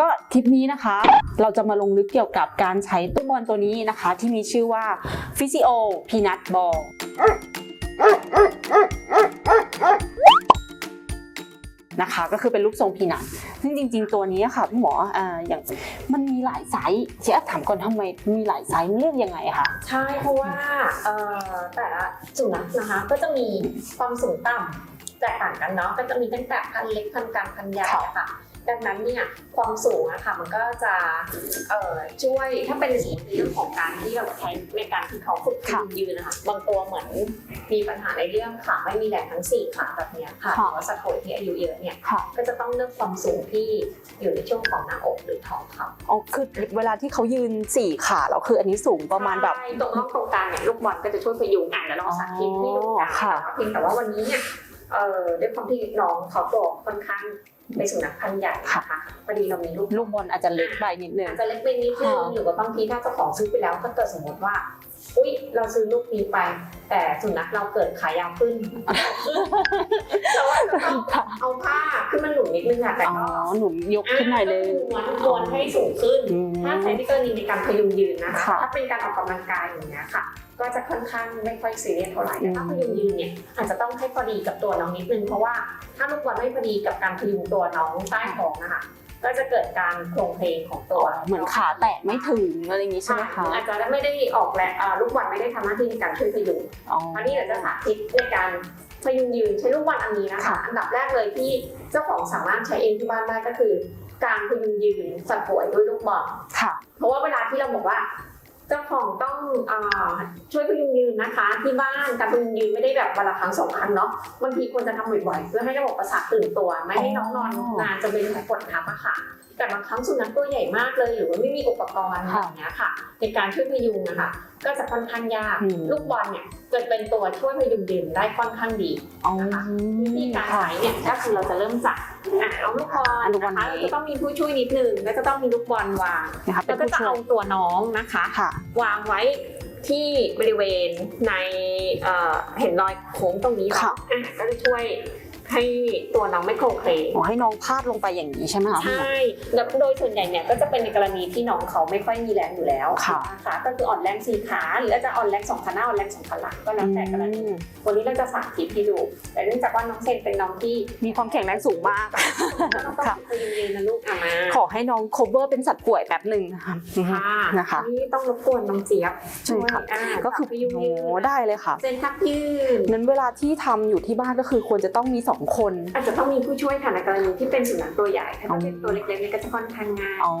ก็คลิปนี้นะคะ เราจะมาลงลึกเกี่ยวกับการใช้ตู้บอลตัวนี้นะคะ ที่มีชื่อว่า Physio Peanut Ball นะคะก็คือเป็นรูปทรงพีนัทซึ่งจริง ๆ ตัวนี้ค่ะพี่หมออ่าอย่างมันมีหลายไซส์เชฟถามก่อนทำไมมีหลายไซส์มันเรียกยังไงคะใช่เพราะว่าเอ่อแต่ละสุนัขนะคะก็จะมีความสูงต่ำแตกต่างกันเนาะก็จะมีตั้งแต่พันเล็กพันกลางพันใหญ่ค่ะ ดังนั้นเนี่ยความสูงอะค่ะมันก็จะเอ่อช่วยถ้าเป็นในเรื่องของการที่เราใช้ในการที่เขาฝึกยืนยืนนะคะบางตัวเหมือนมีปัญหาในเรื่องขาไม่มีแรงทั้งสี่ขาแบบเนี้ยค่ะหรือว่าสะโถยที่อายุเยอะเนี่ยค่ะก็จะต้องเลือกความสูงที่อยู่ในช่วงของหน้าอกหรือท้องเขาอ๋อคือเวลาที่เขายืนสี่ขาแล้วคืออันนี้สูงประมาณแบบใช่ตรงร่องตรงกลางเนี่ยลูกบอลก็จะช่วยพยุงอะแล้วลองสาธิตที่ลูกกลางอ๋อค่ะเพียงแต่ว่าวันนี้เนี่ย เอ่อด้วยความที่น้องเขาตัวค่อนข้างเป็นสุนัขพันธุ์ใหญ่นะคะพอดีเรามีลูกลูกบอลอาจจะเล็กไปนิดนึงอาจจะเล็กไปนิดนึงค่ะหรือว่าบางทีถ้าเจ้าของซื้อไปแล้วถ้าเกิดสมมติว่า อุ้ยเราซื้อลูกนี้ไป แต่สุนัขเราเกิดขายาวขึ้นเราอาจจะต้องเอาผ้าขึ้นมาหนุนนิดนึงอะแต่อ๋อก็หนูยกขึ้นหน่อยเลย ม้วนม้วนให้สูงขึ้น อืมถ้าใช้ในกรณีในการพยุงยืนนะคะ ค่ะถ้าเป็นการออกกำลังกายอย่างเงี้ยค่ะ ก็จะค่อนข้างไม่ค่อยซีเรียสเท่าไหร่แต่ถ้าอืพม ยุงยืนเนี่ยอาจจะต้องให้พอดีกับตัวน้องนิดนึงเพราะว่าถ้าลูกบอลไม่พอดีกับการพยุงตัวน้องใต้ท้องนะคะ ก็จะเกิดการโครงเพลงของตัวเหมือนขาแตะไม่ถึงอะไรอย่างนี้ใช่ไหมคะอาจจะไม่ได้ออกแรงอ่าลูกบอลไม่ได้ทำหน้าที่ในการช่วยพยุงอ๋ออันนี้เดี๋ยวจะสาธิตในการพยุงยืนใช้ลูกบอลอันนี้นะคะค่ะอันดับแรกเลยที่เจ้าของสามารถใช้เองที่บ้านได้ก็คือ การพยุงยืนสัดป่วยด้วยลูกบอลค่ะ เพราะว่าเวลาที่เราบอกว่า เจ้าของต้องอาช่วยพยุงยืนนะคะ ที่บ้านการพยุงยืนไม่ได้แบบวันละครั้งสองครั้งเนาะบางทีควรจะทำบ่อยๆเพื่อให้ระบบประสาทตื่นตัว ไม่ให้น้องนอนนานจะเป็นกดทับอะค่ะแต่บางครั้งสุนัขตัวใหญ่มากเลยหรือว่าไม่มีอุปกรณ์อย่างเงี้ยค่ะ ในการช่วยพยุงนะคะก็จะค่อนข้างยากอืมลูกบอลเนี่ย จะเป็นตัวช่วยพยุงยืนได้ค่อนข้างดีอ๋อวิธีการใช้เนี่ยก็คือเราจะเริ่มจากอะเอาลูกบอลอะลูกบอลนะคะนี้เราจะต้องมีผู้ช่วยนิดนึงแล้วก็ต้องมีลูกบอลวางนะคะเป็แล้นวก็ผู้จะช่วยเอาตัวน้องนะคะค่ะวางไว้ที่บริเวณในเอ่อเห็นรอยโค้งตรงนี้ไหมค่ะอะก็จะช่วย ให้ตัวน้องไม่โครงเคลงอ๋อให้น้องพาดลงไปอย่างนี้ใช่ไหมคะพี่หมอใช่แล้วโดยส่วนใหญ่เนี่ยก็จะเป็นในกรณีที่น้องเขาไม่ค่อยมีแรงอยู่แล้วค่ะนะคะก็คืออ่อนแรงสี่ขาหรืออาจจะอ่อนแรงสองขาหน้าอ่อนแรงสองขาหลังก็แล้วแต่กรณีอืมวันนี้เราจะสาธิตให้ดู แต่เนื่องจากว่าน้องเซนเป็นน้องที่มีความแข็งแรงสูงมากก็ต้องค่ะไปยืนๆนะลูกอะมาขอให้น้อง cover เป็นสัตว์ป่วยแป๊บหนึ่งนะคะค่ะนะคะนี่ต้องรบกวนน้องเจี๊ยบใช่ค่ะอ่าก็คือไปยืนโอ้ได้เลยค่ะเซนทับยืนนั้นเวลาที่ทำอยู่ที่บ้านก็คือควรจะต้องมีสองคน อาจจะต้องมีผู้ช่วยค่ะในกรณีที่เป็นสุนัขตัวใหญ่ ถ้าเป็นตัวเล็กๆเนี่ยก็จะค่อนข้างง่ายอ๋อ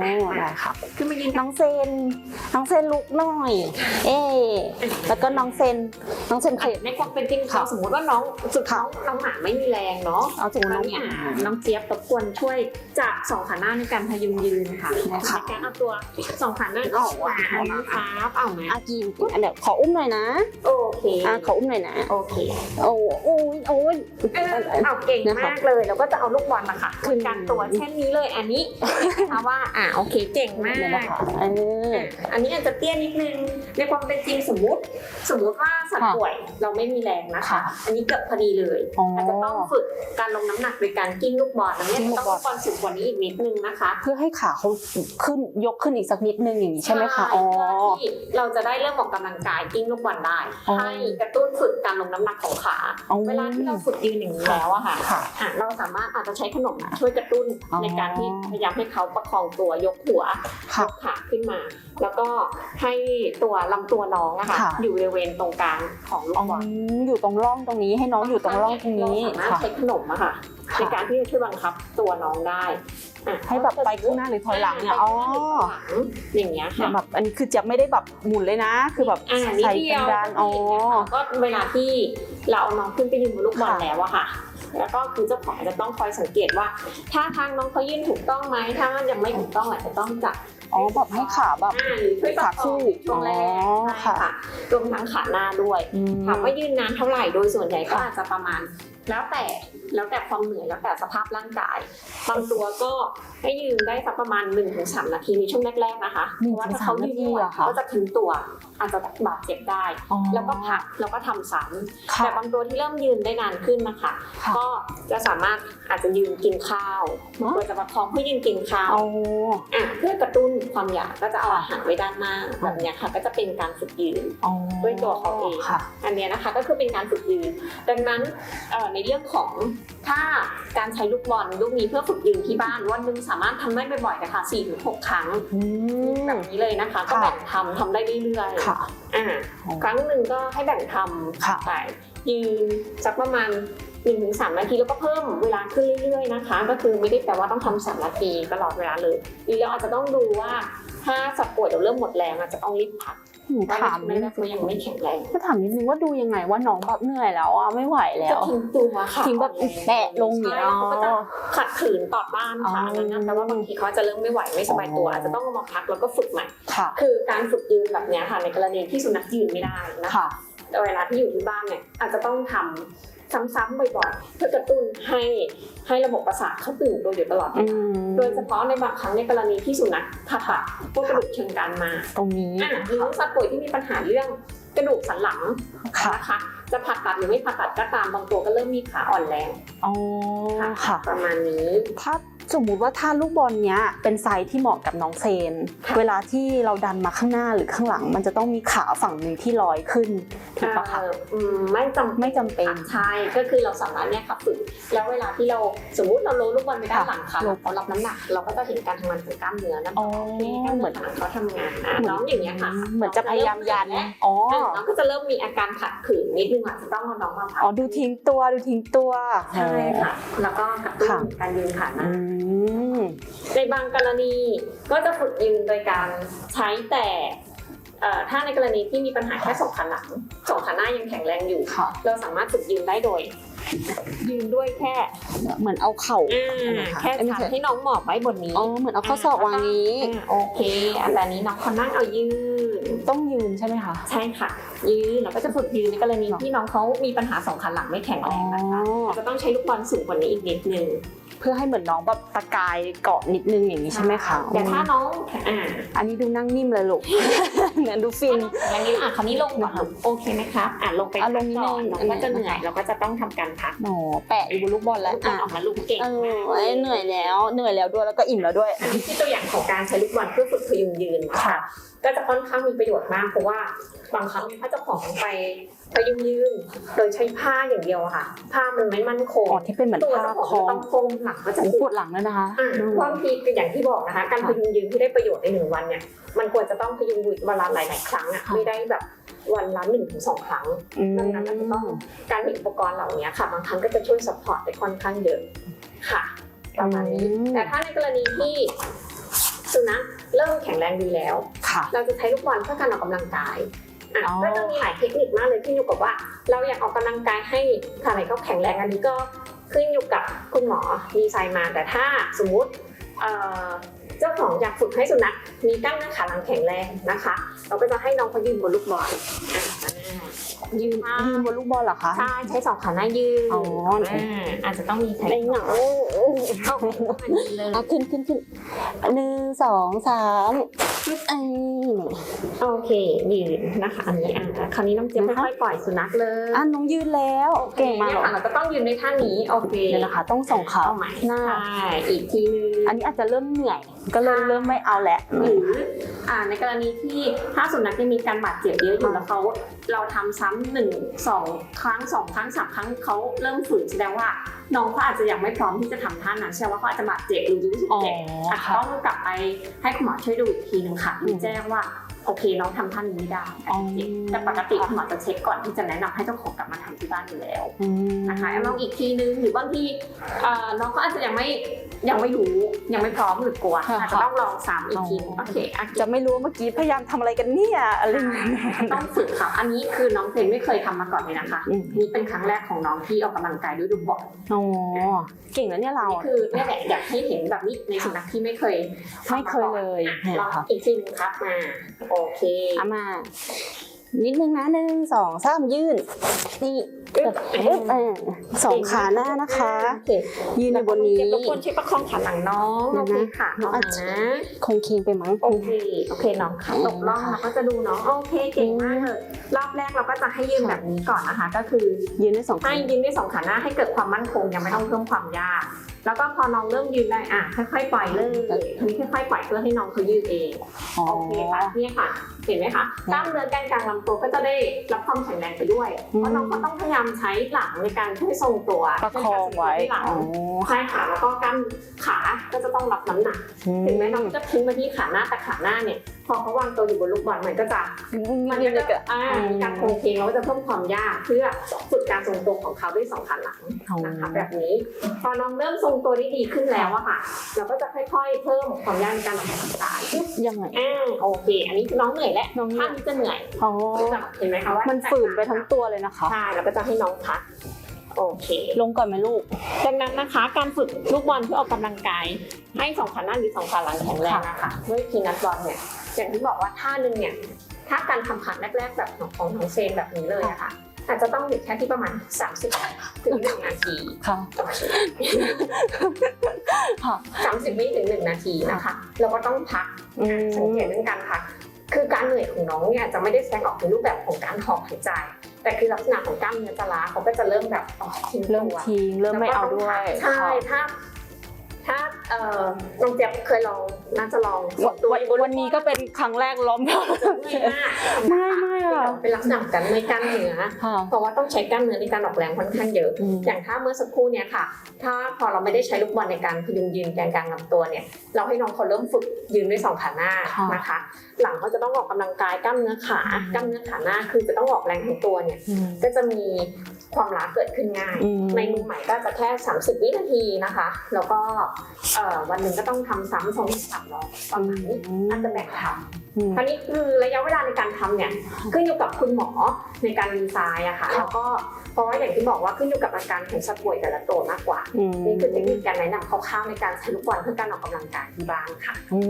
ได้ค่ะขึ้นมายืนน้องเซน น้องเซนลุกหน่อย เอ๊แล้วก็น้องเซน น้องเซนขยับในความเป็นจริงค่ะสมมติว่าน้องสุดน้องน้องหมาไม่มีแรงเนาะเอาสมมติน้น้อองงเนี่ยน้องเจี๊ยบรบกวนช่วยจับสองขาหน้าในการพยุงยืนค่ะได้ค่ะในการเอาตัวสองขาหน้าเอาออกมาอันนี้ครับเอาไหมอากีนอันเดี๋ยวขออุ้มหน่อยนะ โอเคอะขออุ้มหน่อยนะ โอเค โอ้โอ้ยโอ้ยเออเอาเก่งมากเลยแล้วก็จะเอาลูกบอลมาค่ะคือการตัวเช่นนี้เลยอันนี้นะคะว่าอ่าโอเคเก่งมากเดี๋ยวนะคะเอออันนี้อาจจะเตี้ยนิดนึงในความเป็นจริงสมมุติ สมมุติว่าสัตว์ค่ะป่วยเราไม่มีแรงนะคะค่ะอันนี้เกิดพอดีเลยอ๋อออาจจะต้องฝึกการลงน้ำหนักโดยการกิ้งลูกบอลอันนี้กิ้งลูต้อกงบอลลูกบอลสูงกว่านี้อีกนิดนึงนะคะ เพื่อให้ขาเขาขึ้นยกขึ้นอีกสักนิดนึงอย่างนี้ใช่ไหมคะอ๋อเพื่อที่เราจะได้เริ่มออกกำลังกายกิ้งลูกบอลได้อ๋อให้กระตุ้นฝึกการลงน้ำหนักของขาอ๋อเวลาที่เราฝึกยืนอย่างนี้แล้วอะค่ะค่ะ อะ เราสามารถอาจจะใช้ขนมช่วยกระตุ้นอ๋อ ในการที่พยายามให้เขาประคองตัวยกหัวค่ะยกขาขึ้นมา แล้วก็ให้ตัวลำตัวน้องอะค่ะ ค่ะ อยู่บริเวณตรงกลางของลูกอ๋อบอลอยู่ตรงร่องตรงนี้ให้น้องอยู่ตรงร่องตรงนี้เราสามารถค่ะ ใช้ขนมอะค่ะ ในค่ะการที่จะช่วยบังคับตัวน้องได้อะให้แบบไปข้างหน้าหรือถอยหลังเนี่ยไปอ๋อข้างหน้าหรือถอยหลังอย่างเงี้ยค่ะแบบอันนี้คือจะไม่ได้แบบหมุนเลยนะ คือแบบอ่านิดใส่เดีเป็ยนวดานอ๋อก็เวลาที่เราเอาน้องขึ้นไปยืนบนลูกบอลค่ะแล้วอะค่ะแล้วก็คือเจ้าของจะต้องคอยสังเกตว่าถ้าทางน้องเขายื่นถูกต้องไหมถ้ามันยังไม่ถูกต้องอาจจะต้องจับอ๋อแบบให้ขาแบบอ่าหรือช่วยประขาคคู่องช่วงแรกอ๋อใช่ค่ะค่ะรวมทั้งขาหน้าด้วยอืมถามว่ายืนนานเท่าไหร่โดยส่วนใหญ่ก็ค่ะอาจจะประมาณ แล้วแต่ แล้วแต่ความเหนื่อยแล้วแต่สภาพร่างกายบางตัวก็ให้ยืนได้สักประมาณ1นถึงสนาทีในช่วงแรกๆนะคะหนึ่เพงราะว่าถึงถ้าเขายืนไม่ไหวสามนาทีเหรอคะเขาจะทิ้งตัว อาจจะบาดเจ็บได้อ๋อแล้วก็พักแล้วก็ทำซ้ำค่ะแต่บางตัวที่เริ่มยืนได้นานขึ้นนะคะค่ะก็จะสามารถอาจจะยืนกินข้าวบางตัวจะประคองเพื่อยืนกินข้าวเอาอะเพื่อกระตุ้นความอยากก็จะเอาอาหารไว้ด้านหน้าแบบเนี้ยค่ะก็จะเป็นการฝึกยืนอ๋อด้วยตัวเขาเองค่ะอันเนี้ยนะคะก็คือเป็นการฝึกยืน ดังนั้นเอ่อในเรื่องของถ้าการใช้ลูกบอลลูกนี้เพื่อฝึกยืนที่บ้านวันหนึงสามารถทำได้บ่อยๆนะคะ4-6ถึงครั้งอืม แบบนี้เลยนะคะ ก็ค่ะ แบ่งทำทำได้เรื่อยๆค่ะ อ่าครั้งหนึ่งก็ให้แบ่งทำค่ะ ไปยืนสักประมาณ1นถึงสนาทีแล้วก็เพิ่มเวลาขึ้นเรื่อยๆนะคะ ก็คือไม่ได้แปลว่าต้องทำสามนาทีตลอดเวลาเลยหรือเราอาจจะต้องดูว่าถ้าสัตว์ป่วยเดี๋ยวเริ่มหมดแรงอาจจะต้องรีบพัก หนูว่าถามไม่นิดได้เขายังไม่แข็งแรงก็ถามนิดนึงว่าดูยังไงว่าน้องแบบเหนื่อยแล้วอะไม่ไหวแล้จะวทิ้งตัวค่ะทิ้งแบบแปะลงอย่างใช่เงี้ยเขาก็จะขัดขืนต่อต้านค่ะอ๋ออันนั้นแต่ว่าบางทีเขาจะเริ่มไม่ไหวไม่สบายตัวอ๋อออาจจะต้องเอามาพักแล้วก็ฝึกใหม่ค่ะคือการฝึกยืนแบบเนี้ยค่ะ ในกรณีที่สุนัขยืนไม่ได้นะคะค่ะแต่เวลาที่อยู่ที่บ้านเนี่ยอาจจะต้องทำ ซ้ำๆบ่อยๆเพื่อกระตุ้นให้ให้ระบบประสาทเขาตื่นตัวอยู่ตลอดเวอืลามโดยเฉพาะในบางครั้งในกรณีที่สุนัขผ่าตัดพวกกระดูกเชิงกรานมา ตรงนี้อะหรือสัตว์ป่วยที่มีปัญหาเรื่องกระดูกสันหลังค่ะนะคะจะผ่าตัดหรือไม่ผ่าตัดก็ตามบางตัวก็เริ่มมีขาอ่อนแรงอ๋อค่ะ ประมาณนี้ถ้า สมมุติว่าถ้าลูกบอลเนี้ยเป็นไซส์ที่เหมาะกับน้องเซนค่ะเวลาที่เราดันมาข้างหน้าหรือข้างหลัง มันจะต้องมีขาฝั่งหนึ่งที่ลอยขึ้นถูกปะคะเอ่ออืมไม่จำไม่จำเป็นใช่ก็คือเราสามารถเนี่ยค่ะฝึกแล้วเวลาที่เราสมมุติเราโลลูกบอลไปด้านหลังค่ะค่ะเรารับน้ำหนัก เราก็จะเห็นการทำงานของกล้ามเนื้อนั่นอ๋อกล้ามเหมืเนื้ออนขาเขาทำงานอะน้องอย่างเงี้ยค่ะเหมือนจะพยายามยันอ๋ออะน้องก็จะเริ่มมีอาการขัดขืนนิดนึงอาจจะต้องเอาน้องมาพักอ๋อดูทิ้งตัวดูทิ้งตัวใช่ค่ะแล้วก็กระตุ้นค่ะการยืนขาหอืน้ามในบางกรณีก็จะฝึกยืนโดยการใช้แต่เอ่อถ้าในกรณีที่มีปัญหาแค่สองขาหลังสองขาหน้ายังแข็งแรงอยู่ ค่ะ เราสามารถฝึกยืนได้โดย ยืนด้วยแค่เหมือนเอาเข่า อ่านะคะแค่เอ้ยไม่ชันใช่ให้น้องหมอบไว้บนนี้อ๋อ เหมือนเอาข้อศอกวางนี้อ่าโอเคอันแต่นี้น้องเขานั่งเอายืน ต้องยืนใช่ไหมคะ ใช่ค่ะ ยืนเราก็จะฝึกยืนในกรณีที่น้องเขามีปัญหาสองขาหลังไม่แข็งอ๋แรองนะคะอาจจะต้องใช้ลูกบอลสูงกว่านี้อีกนิดนึง เพื่อให้เหมือนน้องแบบตะกายเกาะนิดนึงอย่างนี้ใช่ไหมคะแต่ถ้าน้องอ่าอันนี้ดูนั่งนิ่มเลยลูกเหมือนดูฟินอย่างนี้อะคราวนี้ลงก่อนลูกโอเคไหมครับอะลงไปอะลงนิดนึงก่อนน้องก็จะเหนื่อยเราก็จะต้องทำการพักหนอแปะอยู่บนลูกบอลแล้วลูกบออะลออกมาลูกเก่งเออมากเอ้ยเหนื่อยแล้วเหนื่อยแล้วด้วยแล้วก็อิ่มแล้วด้วยอันนี้คือตัวอย่างของการใช้ลูกบอลเพื่อฝึกพยุงยืนนะค่ะคะก็จะค่อนข้างมีประโยชน์มากเพราะว่าบางครั้งเนี่ยถ้าเจ้าของไป พยุงยืนโดยใช้ผ้าอย่างเดียวอะค่ะ ผ้ามันไม่มั่นคงอ๋อที่เป็นเหมือนตัวผ้าเจ้าของคล้จะองต้องโค้งหลังก็จะโอ้ปปววดดหลังแล้วนะคะอะบางทีคืออย่างที่บอกนะคะ การพยุงยืนที่ได้ประโยชน์ในหนึ่งวันเนี่ยมันควรจะต้องพยุงเวลาหลาย ๆ ครั้งอะค่ะไม่ได้แบบวันละหนึ่งถึงสองครั้งอืมดังนั้นเราจะต้องการมีอุปกรณ์เหล่านี้ค่ะบางครั้งก็จะช่วยสปอร์ตได้ค่อนข้างเยอะค่ะประมาณนี้แต่ถ้าในกรณีที่สุนัขเริ่มแข็งแรงดีแล้วค่ะเราจะใช้ลูกบอลเพื่อการออกกำลังกาย อะอ๋อ ก็จะมีหลายเทคนิคมากเลยขึ้นอยู่กับว่า เราอยากออกกำลังกายให้ขาไหนเขาแข็งแรงอันนี้ก็ขึ้นอยู่กับคุณหมอดีไซน์มา แต่ถ้าสมมุติเอ่อเจ้าของอยากฝึกให้สุนัขมีกล้ามเนื้อขาหลังแข็งแรงนะคะ เราก็จะให้น้องเขายืนบนลูกบอลอะ ยืนยืนบนลูกบอลเหรอคะ ใช่ใช้สองขาหน้ายืนอ๋ออ่าอาจจะต้องมีใช้ในเหงาเอาอันนี้เลยอะขึ้นขึ้นขึ้นหนึ่งสองสามเอ้ยโอเคยืนนะคะอันนี้อะคราวนี้น้องเจี๊ยบนะคะค่อยๆปล่อยสุนัขเลยอะน้องยืนแล้วเก่งมากเนี่ยค่ะเราก็ต้องยืนในท่านี้โอเคเดี๋ยวนะคะต้องส่งขาเอาใหม่หน้าใช่อีกทีนึงอันนี้อาจจะเริ่มเหนื่อย ก็เริ่มเริ่มไม่เอาแหละหรืออ่าในกรณีที่ถ้าสุนัขยังมีการบาดเจ็บเยอะอยู่แล้วเขาเราทำซ้ำหนึ่งสองครั้งสองครั้งสามครั้งเขาเริ่มฝืนแสดงว่า น้องเขาอาจจะยังไม่พร้อมที่จะทำท่านั้นแสดงว่าเขาอาจจะบาดเจ็บหรือรู้สึกอ๋อเจ็บอาจจะค่ะต้องกลับไปให้คุณหมอช่วยดูอีกทีหนึ่งค่ะอืมแจ้งว่า โอเคน้องทำท่านี้ไม่ได้อ๋อแต่ปกติคุณหมอจะเช็คก่อนที่จะแนะนำให้เจ้าของกลับมาทำที่บ้านอยู่แล้วอืมนะคะลองอีกทีนึงหรือบางทีเอ่อน้องก็อาจจะยังไม่ยังไม่รู้ยังไม่พร้อมหรือกลัวค่ะอาจจะต้องลองซ้ำอีกทีอ๋อโอเคอะจะไม่รู้ว่าเมื่อกี้พยายามทำอะไรกันเนี่ยอะไรอย่างเงี้ยต้องฝึกค่ะอันนี้คือน้องเซนไม่เคยทำมาก่อนเลยนะคะอืมนี่เป็นครั้งแรกของน้องที่ออกกำลังกายด้วยลูกบอลอ๋อเก่งแล้วเนี่ยเรานี่คือเนี่ยแหละอยากให้เห็นแบบนี้ในสุนัขที่ไม่เคยทำไม่เคยเลยอะเนี่ยลองค่ะอีกทีหนึงครับมาโอเคเอามา นิดนึงนะหนึ่งสองสามยื่น นี่เอ๊บเออสองขาหน้านะคะโอเคยืนในบนนี้เก็บรบกวนช่วยประคองขาหลังน้องเดี๋โอยวเคนะค่ะน้น้อองงอาจนะคงคิงไปมั้งโอเคโอเคน้องค่ะตกล่องเราก็จะดูน้องโอเคเก่งมากเลยรอบแรกเราก็จะให้ยืนแบบนี้ก่อนนะคะ ก็คือยืนได้สองขาให้ยืนด้วยสองขาหน้าให้เกิดความมั่นคงยังไม่ต้องเพิ่มความยาก แล้วก็พอน้องเริ่มยืนได้อะค่อยๆปล่อยเลยทีนี้ค่อยๆปล่อยเพื่อให้น้องเขายืดเองอ๋อโอเคค่ะเนี่ยค่ะ เห็นไหมคะกล้ามเนื้อแกนกลางลำตัวก็จะได้รับความแข็งแรงไปด้วยอืมเพราะน้องก็ต้องพยายามใช้หลังในการช่วยทรงตัวประคองไว้ช่ยการทรงตัวที่หลังอ๋อใช่ค่ะแล้วก็กล้ามขาก็จะต้องรับน้ำหนักถึงแม้น้องจะทิ้งมาที่ขาหน้าแต่ขาหน้าเนี่ย พอเขาวางตัวอยู่บนลูกบอลมันก็จะมันยืก็นเลจะยก็อ่ามีการโค้งเคงแล้วก็จะเพิ่มความยากเพื่อฝึกการทรงตัวของเขาด้วยสองขาหลังนะคะแบบนี้พอน้องเริ่มทรงตัวได้ดีขึ้นแล้วอะค่ะ เราก็จะค่อย ๆ เพิ่มความยากในการออกกำลังกายยังไงอ่าโอเค อันนี้คือน้องเหนื่อยแล้วน้องเหนื่อยท่านี้จะเหนื่อยอ๋อเห็นไหมคะว่ามันฝืนไปทั้งตัวเลยนะคะใช่แล้วก็จะให้น้องพักโอเค ลงก่อนไหมลูก ดังนั้นนะคะ การฝึกลูกบอลเพื่อออกกำลังกาย ให้สองขาหน้าหรือสองขาหลังแข็งแรงนะคะด้วยพีนัทบอลเนี่ย อย่างที่บอกว่าท่าหนึ่งเนี่ยถ้าการทำขันแรกๆแบบของของน้องเซนแบบนี้เลยอะค่ะ อาจจะต้องหยุดแค่ที่ประมาณ 30ถึง1นาทีค่ะค่ะ30วิถึง1นาทีนะคะแล้วก็ต้องพักอืมสังเกตเรื่องการพักคือการเหนื่อยของน้องเนี่ยจะไม่ได้แสดงออกในรูปแบบของการหอบหายใจ แต่คือลักษณะของกล้ามเนื้อจะล้าเขาก็จะเริ่มแบบอ๋อทิ้งตัเริ่มวทิ้งเริ่มไม่เอาด้วย ใช่ถ้า ถ้าเอ่อน้องเจี๊ยบเคยลองน่าจะลองวันตัววันวันนี้ก็เป็นครั้งแรกล้อมจะเมื่อยมากไม่ไม่อะ เป็นลักษณะของการเมื่อยกล้ามเนื้อ ค่ะ เพราะว่าต้องใช้กล้ามเนื้อในการออกแรงค่อนข้างเยอะ อืม อย่างถ้าเมื่อสักครู่เนี่ยค่ะ ถ้าพอเราไม่ได้ใช้ลูกบอลในการพยุงยืนแกนกลางลำตัวเนี่ย เราให้น้องเขาเริ่มฝึกยืนด้วยสองขาหน้าค่ะนะคะ หลังเขาจะต้องออกกำลังกายกล้ามเนื้อขากล้ามเนื้อขาหน้าคือจะต้องออกแรงทั้งตัวเนี่ย อืม ก็จะมี ความล้าเกิดขึ้นง่ายอืมในมือใหม่ก็จะแค่ 30 วินาทีนะคะ แล้วก็เอ่อวันหนึ่งก็ต้องทำซ้ำสองสามรอบประมาณนี้อาจจะแบ่งทอืมำคราวนี้คือระยะเวลาในการทำเนี่ยขึ้นอยู่กับคุณหมอในการดีไซน์อะค่ะค่ะแล้วก็เพราะว่าอย่างที่บอกว่าขึ้นอยู่กับอาการของสัตว์ป่วยแต่ละตัวมากกว่าอืมนี่คือเทคนิคการแนะนำคร่าวๆในการใช้ลูกบอลเพื่อการออกกำลังกายที่บ้านค่ะอื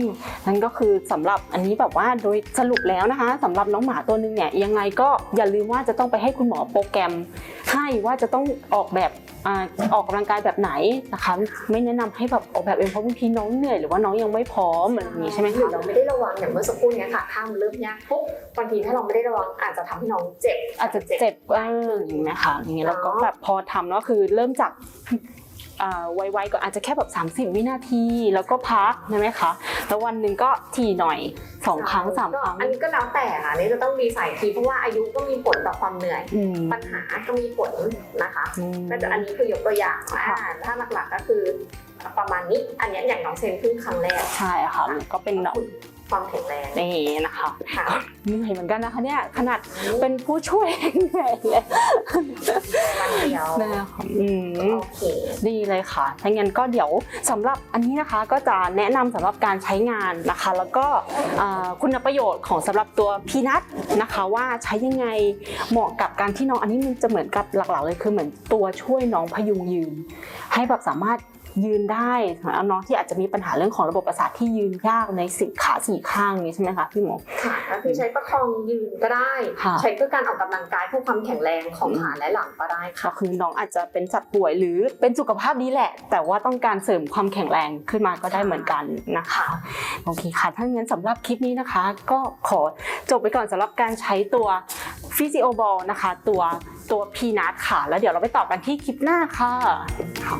มนั่นก็คือสำหรับอันนี้แบบว่าโดยสรุปแล้วนะคะสำหรับน้องหมาตัวหนึงเนี่ยยังไงก็อย่าลืมว่าจะต้องไปให้คุณหมอโปรแกรมให้ว่าจะต้องออกแบบอ่าออกกำลังกายแบบไหนนะคะไม่แนะนำให้แบบออกแบบเองเพราะบางทีน้องเหนื่อยหรือว่าน้องยังไม่พร้อมอะไรอย่างนี้ใช่ไหมหรือคะเราไม่ได้ระวังอย่างเมื่อสักครู่เนี้ยค่ะถ้ามันเริ่มยากปุ๊บบางทีถ้าเราไม่ได้ระวังอาจจะทำให้น้องเจ็บ อาจจะเจ็บเอออย่างนี้นะคะอย่างนี้แล้วก็แบบพอทำแล้วคือเริ่มจากอ่า ไวๆก็อาจจะแค่แบบ 30 วินาทีแล้วก็พักใช่ไหมคะแล้ววันหนึ่งก็ถี่หน่อยสองครั้งสามครั้ง อันนี้ก็แล้วแต่ค่ะอันนี่จะต้องดีไซน์ทีเพราะว่าอายุก็มีผลต่อความเหนื่อยอืมปัญหาก็มีผลนะคะอืมก็จะอันนี้คือยกตัวอย่างว่าค่ะถ้าหลักๆก็คือประมาณนี้อันเนี้ยอย่างน้องเซนขึ้นครั้งแรกใช่ค่ะก็เป็นแบบ ความแข็งแรง นี่นะคะค่ะเหนื่อยเหมือนกันนะคะเนี่ยขนาดเป็นผู้ช่วยเหนื่อยเลยวันเดียวนะคะอืม โอเค ดีเลยค่ะถ้างั้นก็เดี๋ยวสำหรับอันนี้นะคะก็จะแนะนำสำหรับการใช้งานนะคะ แล้วก็อ่าคุณประโยชน์ของสำหรับตัวพีนัทนะคะว่าใช้ยังไงเหมาะกับการที่น้องอันนี้มันจะเหมือนกับหลักๆเลยคือเหมือนตัวช่วยน้องพยุงยืน ให้แบบสามารถ ยืนได้สำหรับน้องที่อาจจะมีปัญหาเรื่องของระบบประสาทที่ยืนยากในสี่ขาสี่ข้างนี้ใช่ไหมคะพี่หมอค่ะก็คือใช้ประคองยืนก็ได้ค่ะใช้เพื่อการออกกำลังกายเพื่อความแข็งแรงของขาและหลังก็ได้ค่ะก็คือน้องอาจจะเป็นสัตว์ป่วยหรือเป็นสุขภาพดีแหละ แต่ว่าต้องการเสริมความแข็งแรงขึ้นมาก็ได้เหมือนกันนะคะโอเคค่ะถ้างั้นสำหรับคลิปนี้นะคะ ก็ขอจบไปก่อนสำหรับการใช้ตัวฟิสิโอบอลนะคะ ตัวตัวพีนัทค่ะ แล้วเดี๋ยวเราไปต่อกันที่คลิปหน้าค่ะค่ะ